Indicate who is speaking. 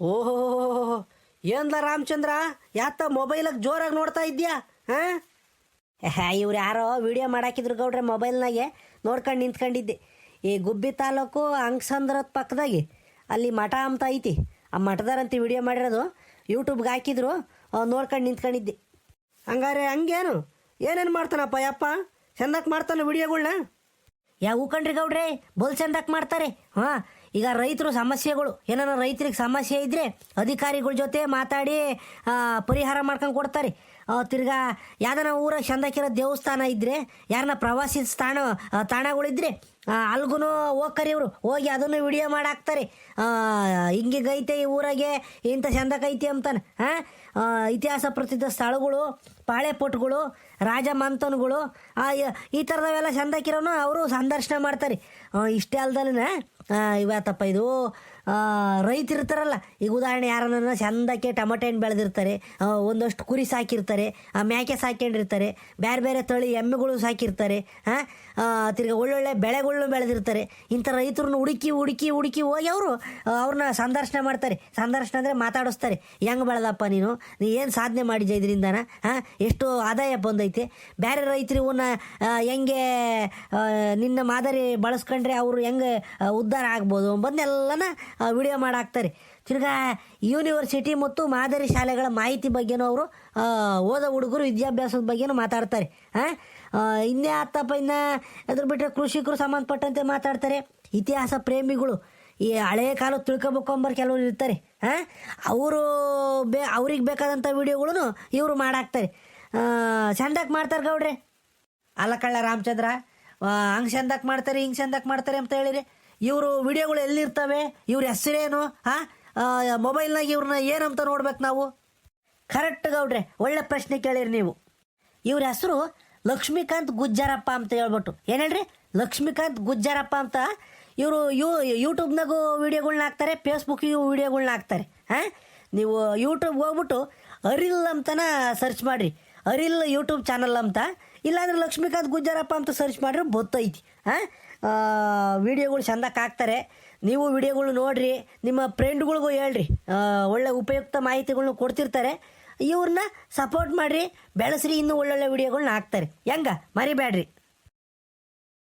Speaker 1: ಓಹೋ, ಏನ್ಲ ರಾಮಚಂದ್ರ? ಯಾತ ಮೊಬೈಲಾಗ ಜೋರಾಗಿ ನೋಡ್ತಾ ಇದ್ಯಾ? ಹಾ? ಇವ್ರು ಯಾರೋ ವಿಡಿಯೋ ಮಾಡಾಕಿದ್ರು ಗೌಡ್ರೆ ಮೊಬೈಲ್ನಾಗೆ. ನೋಡ್ಕೊಂಡು ನಿಂತ್ಕೊಂಡಿದ್ದೆ. ಈ ಗುಬ್ಬಿ ತಾಲೂಕು ಅಂಗಸಂದ್ರದ ಪಕ್ಕದಾಗೆ. ಅಲ್ಲಿ ಮಠ ಅಂತ ಐತಿ. ಆ ಮಠದಾರಂತ ವಿಡಿಯೋ ಮಾಡಿರೋದು. ಯೂಟ್ಯೂಬ್ಗೆ ಹಾಕಿದ್ರು. ನೋಡ್ಕೊಂಡು ನಿಂತ್ಕೊಂಡಿದ್ದೆ. ಹಂಗಾರೆ ಹಂಗೇನು? ಏನೇನು ಮಾಡ್ತಾನಪ್ಪ ಯಪ್ಪ? ಚಂದಕ್ಕೆ ಮಾಡ್ತಾನೆ ವಿಡಿಯೋಗಳ್ನ? ಯಾವ ಹೂಕಂಡ್ರಿ ಗೌಡ್ರೆ. ಬೋಲ್ ಚಂದಕ್ಕೆ ಮಾಡ್ತಾರೆ. ಹಾಂ ಈಗ ರೈತರು ಸಮಸ್ಯೆಗಳು ಏನಾರ ರೈತರಿಗೆ ಸಮಸ್ಯೆ ಇದ್ದರೆ ಅಧಿಕಾರಿಗಳ ಜೊತೆ ಮಾತಾಡಿ ಪರಿಹಾರ ಮಾಡ್ಕೊಂಡು ಕೊಡ್ತಾರೆ. ತಿರ್ಗಾ, ಯಾವ್ದಾನ ಊರ ಚಂದಕ್ಕಿರೋ ದೇವಸ್ಥಾನ ಇದ್ದರೆ ಯಾರನ್ನ ಪ್ರವಾಸಿ ಸ್ಥಾನ ತಾಣಗಳಿದ್ರೆ ಅಲ್ಗೂ ಹೋಗ್ಕರಿ ಇವರು. ಹೋಗಿ ಅದನ್ನು ವಿಡಿಯೋ ಮಾಡಾಕ್ತಾರೆ. ಗೈತೆ ಈ ಊರಾಗೆ, ಇಂಥ ಚಂದಕೈತಿ ಅಂತಾನೆ. ಹಾಂ ಇತಿಹಾಸ ಪ್ರಸಿದ್ಧ ಸ್ಥಳಗಳು ಪಾಳೆಪೊಟ್ಟುಗಳು ರಾಜ ಮಂಥನ್ಗಳು ಈ ಥರದವೆಲ್ಲ ಚಂದಕ್ಕಿರೋನು ಅವರು ಸಂದರ್ಶನ ಮಾಡ್ತಾರೆ. ಇಷ್ಟೇ ಅಲ್ದಲ್ಲೇ ಇವತ್ತಪ್ಪ ಇದು ಆ, ರೈತರಿರ್ತಾರಲ್ಲ ಈಗ ಉದಾಹರಣೆ ಯಾರನ್ನ ಚಂದಕ್ಕೆ ಟೊಮೆಟೊ ಹಣ್ಣು ಬೆಳೆದಿರ್ತಾರೆ. ಒಂದಷ್ಟು ಕುರಿ ಸಾಕಿರ್ತಾರೆ. ಆ, ಮೇಕೆ ಸಾಕೊಂಡಿರ್ತಾರೆ ಬೇರೆ ಬೇರೆ ತಳಿ ಎಮ್ಮೆಗಳು ಸಾಕಿರ್ತಾರೆ. ಹಾಂ ತಿರ್ಗಿ ಒಳ್ಳೊಳ್ಳೆ ಬೆಳೆಗಳನ್ನು ಬೆಳೆದಿರ್ತಾರೆ. ಇಂಥ ರೈತರನ್ನ ಹುಡುಕಿ ಹುಡುಕಿ ಹುಡುಕಿ ಹೋಗಿ ಅವರು ಅವ್ರನ್ನ ಸಂದರ್ಶನ ಮಾಡ್ತಾರೆ. ಸಂದರ್ಶನ ಅಂದರೆ ಮಾತಾಡಿಸ್ತಾರೆ. ಹೆಂಗೆ ಬೆಳೆದಪ್ಪ ನೀನು? ನೀ ಏನು ಸಾಧನೆ ಮಾಡಿದ್ಯ ಇದರಿಂದನ? ಹಾಂ ಎಷ್ಟು ಆದಾಯ ಬಂದೈತೆ. ಬೇರೆ ರೈತರು ಇವನ್ನ ಹೆಂಗೆ ನಿನ್ನ ಮಾದರಿ ಬಳಸ್ಕೊಂಡ್ರೆ ಅವರು ಹೆಂಗೆ ಉದ್ಧಾರ ಆಗ್ಬೋದು? ಬಂದೆಲ್ಲನ ವಿಡಿಯೋ ಮಾಡಾಕ್ತಾರೆ. ತಿರ್ಗಾ ಯೂನಿವರ್ಸಿಟಿ ಮತ್ತು ಮಾದರಿ ಶಾಲೆಗಳ ಮಾಹಿತಿ ಬಗ್ಗೆನೂ ಅವರು ಓದೋ ಹುಡುಗರು ವಿದ್ಯಾಭ್ಯಾಸದ ಬಗ್ಗೆನೂ ಮಾತಾಡ್ತಾರೆ. ಹಾಂ ಇನ್ನೇ ಆತಪ್ಪ, ಇನ್ನು ಅದ್ರ ಬಿಟ್ಟರೆ ಕೃಷಿಕರು ಸಂಬಂಧಪಟ್ಟಂತೆ ಮಾತಾಡ್ತಾರೆ. ಇತಿಹಾಸ ಪ್ರೇಮಿಗಳು. ಈ ಹಳೆಯ ಕಾಲ ತಿಳ್ಕೊಬೇಕೊಂಬರ್ ಕೆಲವರು ಇರ್ತಾರೆ. ಹಾಂ ಅವರು ಬೇ, ಅವ್ರಿಗೆ ಬೇಕಾದಂಥ ವಿಡಿಯೋಗಳನ್ನು ಇವರು ಮಾಡಾಕ್ತಾರೆ. ಚಂದಕ್ಕೆ ಮಾಡ್ತಾರೆ ಗೌಡ್ರೆ. ಅಲ್ಲ ಕಳ್ಳ ರಾಮಚಂದ್ರ ಹಂಗೆ ಚಂದಕ್ಕೆ ಮಾಡ್ತಾರೆ, ಹಿಂಗೆ ಚಂದಕ್ಕೆ ಮಾಡ್ತಾರೆ ಅಂತ ಹೇಳಿರಿ. ಇವರು ವಿಡಿಯೋಗಳು ಎಲ್ಲಿರ್ತವೆ? ಇವ್ರ ಹೆಸರೇನು? ಹಾಂ ಮೊಬೈಲ್ನಾಗ ಇವ್ರನ್ನ ಏನಂತ ನೋಡ್ಬೇಕು ನಾವು? ಕರೆಕ್ಟ್ ಗೌಡ್ರೆ, ಒಳ್ಳೆ ಪ್ರಶ್ನೆ ಕೇಳಿರಿ ನೀವು. ಇವ್ರ ಹೆಸರು ಲಕ್ಷ್ಮೀಕಾಂತ್ ಗುಜ್ಜಾರಪ್ಪ ಅಂತ ಹೇಳ್ಬಿಟ್ಟು. ಏನು ಹೇಳ್ರಿ? ಲಕ್ಷ್ಮೀಕಾಂತ್ ಗುಜ್ಜಾರಪ್ಪ ಅಂತ ಇವರು ಯೂ ಯೂಟ್ಯೂಬ್ನಾಗೂ ವೀಡಿಯೋಗಳ್ನ ಹಾಕ್ತಾರೆ ಫೇಸ್ಬುಕ್ಕಿಗೂ ವೀಡಿಯೋಗಳ್ನ ಹಾಕ್ತಾರೆ. ಹಾಂ ನೀವು ಯೂಟ್ಯೂಬ್ ಹೋಗ್ಬಿಟ್ಟು ಅರಿಲ್ ಅಂತನ ಸರ್ಚ್ ಮಾಡಿರಿ. ಅರಿಲ್ ಯೂಟ್ಯೂಬ್ ಚಾನಲ್ ಅಂತ. ಇಲ್ಲಾಂದ್ರೆ ಲಕ್ಷ್ಮೀಕಾಂತ್ ಗುಜ್ಜಾರಪ್ಪ ಅಂತ ಸರ್ಚ್ ಮಾಡಿದ್ರೆ ಗೊತ್ತೈತಿ ಹಾಂ ವಿಡಿಯೋಗಳು ಚಂದಕ್ಕೆ ಹಾಕ್ತಾರೆ. ನೀವು ವಿಡಿಯೋಗಳು ನೋಡ್ರಿ, ನಿಮ್ಮ ಫ್ರೆಂಡ್ಗಳಿಗೂ ಹೇಳ್ರಿ. ಒಳ್ಳೆ ಉಪಯುಕ್ತ ಮಾಹಿತಿಗಳ್ನ ಕೊಡ್ತಿರ್ತಾರೆ. ಇವ್ರನ್ನ ಸಪೋರ್ಟ್ ಮಾಡಿರಿ, ಬೆಳೆಸ್ರಿ, ಇನ್ನೂ ಒಳ್ಳೊಳ್ಳೆ ವಿಡಿಯೋಗಳನ್ನ ಹಾಕ್ತಾರೆ. ಹೆಂಗ? ಮರಿಬೇಡ್ರಿ